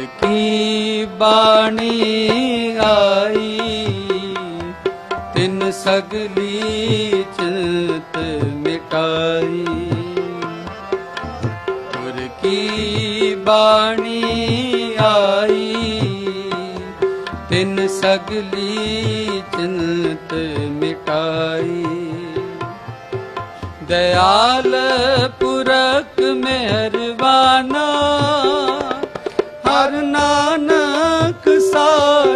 ਕੀ ਬਾਣੀ ਆਈ? ਤਿੰਨ ਸਗਲੀ ਚਿੰਤ ਮਿਟਾਈ। ਗੁਰ ਕੀ ਬਾਣੀ ਆਈ? ਤਿੰਨ ਸਗਲੀ ਚਿੰਤ ਮਿਟਾਈ। ਦਇਆਲ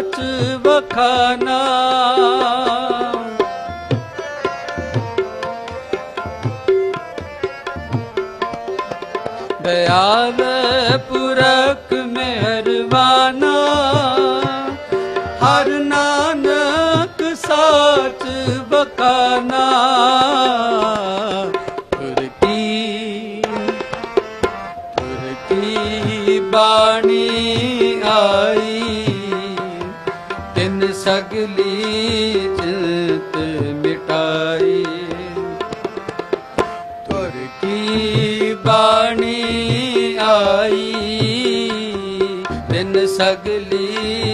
ਸਾਚ ਵਖਾਨਾ। ਦਇਆਲ ਪੁਰਖ ਮਿਹਰਬਾਨਾ ਹਰ ਨਾਨਕ ਸਾਚ ਬਖਾਨਾ ਤੁਰ ਕੀ ਬਾਣੀ ਆਈ। ਸਗਲੀ ਚਿੰਤ ਮਿਟਾਈ। ਤੁਰ ਕੀ ਬਾਣੀ ਆਈ ਤਿਨ ਸਗਲੀ